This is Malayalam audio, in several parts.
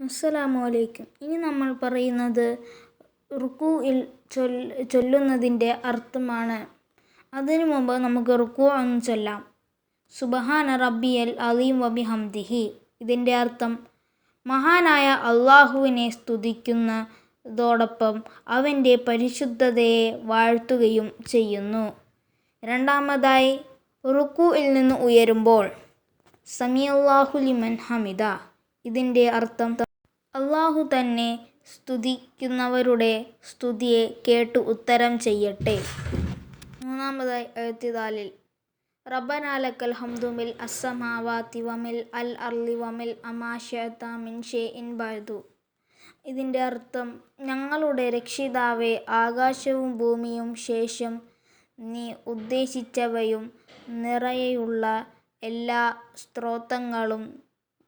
അസ്സലാമു അലൈക്കും ഇനി നമ്മൾ പറയുന്നത് റുക്കുയിൽ ചൊല്ലുന്നതിന്റെ അർത്ഥമാണ്. അതിനു മുമ്പ് നമുക്ക് റുക്കു എന്ന് ചൊല്ലാം. സുബഹാന റബ്ബിയൽ അലീം വബി ഹംദിഹി ഇതിന്റെ അർത്ഥം മഹാനായ അള്ളാഹുവിനെ സ്തുതിക്കുന്നതോടൊപ്പം അവന്റെ പരിശുദ്ധതയെ വാഴ്ത്തുകയും ചെയ്യുന്നു. രണ്ടാമതായി റുക്കുയിൽ നിന്ന് ഉയരുമ്പോൾ സമിയല്ലാഹു ലിമൻ ഹമിദ. ഇതിന്റെ അർത്ഥം അള്ളാഹു തന്നെ സ്തുതിക്കുന്നവരുടെ സ്തുതിയെ കേട്ട് ഉത്തരം ചെയ്യട്ടെ. മൂന്നാമതായി എഴുത്തിതാലിൽ റബ്ബനാലക്കൽ ലക്കൽ ഹംദു മിൽ അസ്സമാവാതി വമിൽ അൽ അർളി വമിൽ അമാശത മിൻ ഷെയ്ഇൻ ബഅദു. ഇതിന്റെ അർത്ഥം ഞങ്ങളുടെ രക്ഷിതാവേ ആകാശവും ഭൂമിയും ശേഷം നീ ഉദ്ദേശിച്ചവയും നിറയെയുള്ള എല്ലാ സ്ത്രോത്രങ്ങളും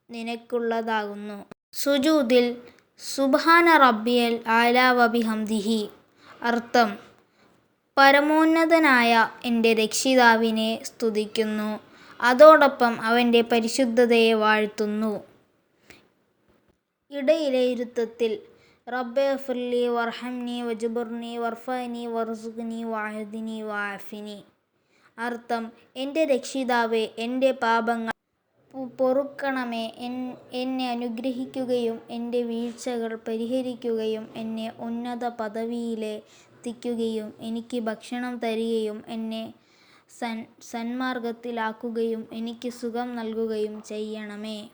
നിനക്കുള്ളതാകുന്നു. സുജൂദിൽ സുബാന റബ്ബിയൽ ആല വബിഹംദിഹി. അർത്ഥം പരമോന്നതനായ എന്റെ രക്ഷിതാവിനെ സ്തുതിക്കുന്നു. അതോടൊപ്പം അവന്റെ പരിശുദ്ധതയെ വാഴ്ത്തുന്നു. ഇടയിലെ ഇരുത്തത്തിൽ റബ്ബെ ഫിർലി വർഹംനി വജുബുർനി വർഫനി വർസുഖ്നി വാഹദിനി വാഫിനി. അർത്ഥം എന്റെ രക്ഷിതാവേ എന്റെ പാപങ്ങൾ പൊറുക്കണമേ. എന്നെ അനുഗ്രഹിക്കുകയും എന്റെ വീഴ്ചകൾ പരിഹരിക്കുകയും എന്നെ ഉന്നത പദവിയിലെത്തിക്കുകയും എനിക്ക് ഭക്ഷണം തരികയും എന്നെ സൻ സന്മാർഗത്തിലാക്കുകയും എനിക്ക് സുഖം നൽകുകയും ചെയ്യണമേ.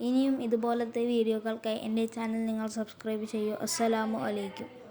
ഇനിയും ഇതുപോലത്തെ വീഡിയോകൾക്കായി എന്റെ ചാനൽ നിങ്ങൾ സബ്സ്ക്രൈബ് ചെയ്യൂ. അസ്സലാമു അലൈക്കും.